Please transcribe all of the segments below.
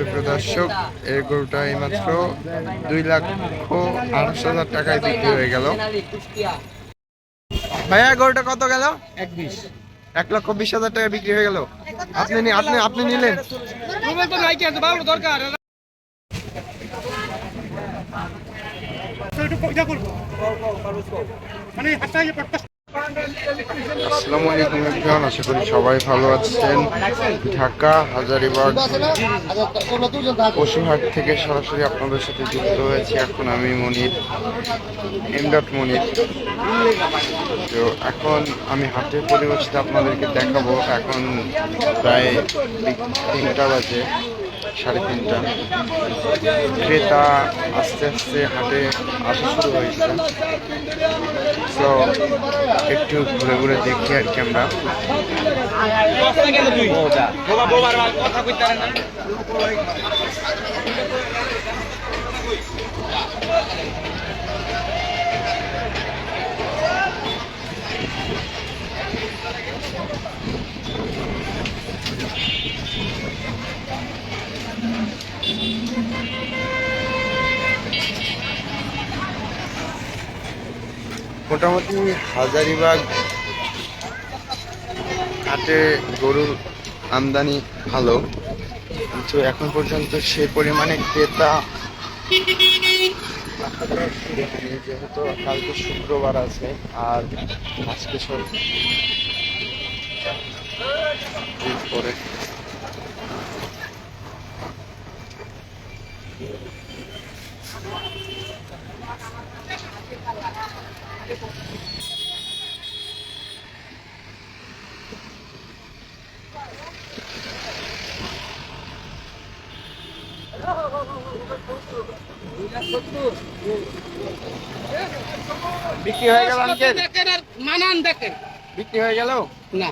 সুপ্রিয় দর্শক, এই গরুটা এইমাত্র দুই লাখ আড়াইশো হাজার টাকায় বিক্রি হয়ে গেল। ভাইয়া গরুটা কত গেল? এক বিশ এক লক্ষ বিশ হাজার টাকা বিক্রি হয়ে গেল। আপনি আপনি আপনি নিলেন? দরকার আসসালামু আলাইকুম এভরিওয়ান, আশা করি সবাই ভালো আছেন। ঢাকা, হাজারিবাগ পশুহাট থেকে সরাসরি আপনাদের সাথে যুক্ত হয়েছি। এখন আমি মনির, এমডট মনির। তো এখন আমি হাটের পরিবেশটা আপনাদেরকে দেখাবো। এখন প্রায় তিনটা বাজে, সাড়ে তিনটা। ক্রেতা আস্তে আস্তে হাটে আসা শুরু হয়েছে। তো একটু ঘুরে ঘুরে দেখি আর কি আমরা। কথা মোটামুটি হাজারিবাগ হাটে গরুর আমদানি ভালো। কিন্তু এখন পর্যন্ত সে পরিমাণে ক্রেতা যেহেতু কালকে শুক্রবার আছে, আর আজকে সব পরে। বিক্রি হয়ে গেল আঙ্কেল? দেখেন আর মানান দেখেন। বিক্রি হয়ে গেল? না।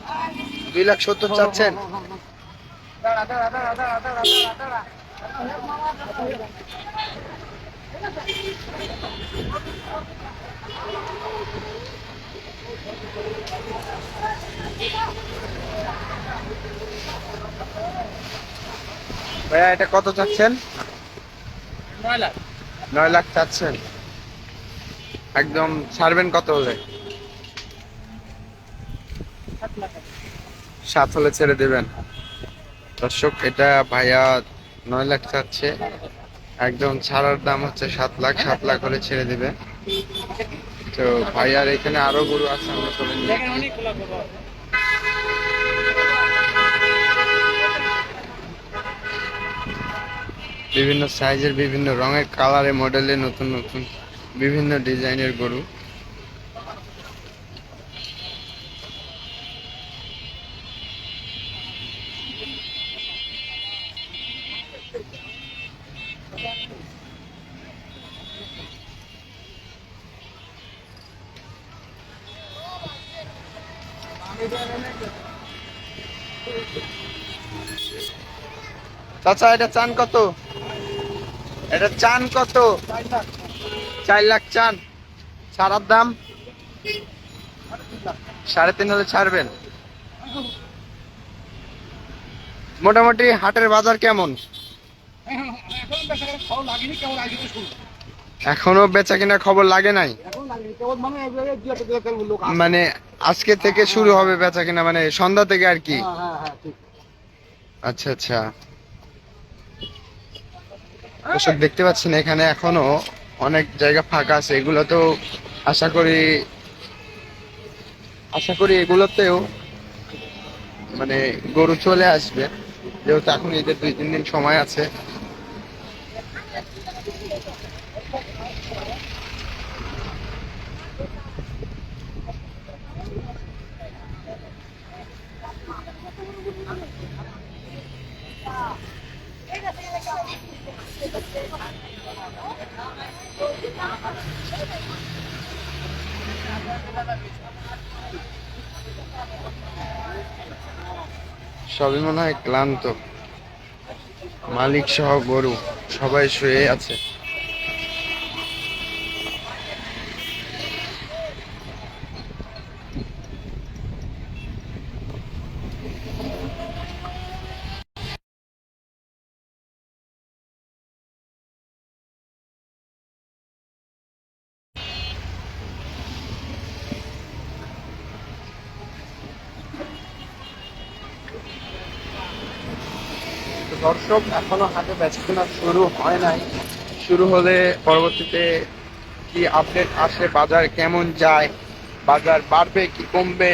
দুই লাখ সত্তর চাচ্ছেন। ভাইয়া এটা কত চাচ্ছেন? নয় লাখ। নয় লাখ চাচ্ছেন। একদম ছাড়বেন কত হলে? সাত হলে ছেড়ে দেবেন। দর্শক, এটা ভাইয়া নয় লাখ চাচ্ছে। একদম ছাড়ার দাম হচ্ছে সাত লাখ সাত লাখ হলে ছেড়ে দেবে। তো ভাইয়ার এখানে আরও গরু আছে, আমরা নিয়ে দেখেন অনেকগুলো করব বিভিন্ন সাইজের, বিভিন্ন রঙের কালারে, মডেলে নতুন নতুন, বিভিন্ন ডিজাইনের গরু। চাচা, এটা চান কত? এটা চান কত? চার লাখ চান। ছাড়ার দাম? সাড়ে তিন হলে ছাড়বেন? মোটামুটি হাটের বাজার কেমন? এখন বেচা কিনা খবর লাগে নাই? মানে আজকে থেকে শুরু হবে বেচা কিনা মানে সন্ধ্যা থেকে আর কি? হ্যাঁ হ্যাঁ হ্যাঁ আচ্ছা আচ্ছা। দর্শক দেখতে পাচ্ছেন এখানে এখনও অনেক জায়গা ফাঁকা আছে। এগুলো তো আশা করি আশা করি এগুলোতেও মানে গরু চলে আসবে। যেহেতু এখন এদের দুই তিন দিন সময় আছে। সবই মনে হয় ক্লান্ত। মালিক সহ গরু সবাই শুয়ে আছে। দর্শক এখনও হাতে বেচাকেনা শুরু হয় নাই। শুরু হলে পরবর্তীতে কি আপডেট আসে? বাজার কেমন যায়? বাজার বাড়বে কি কমবে?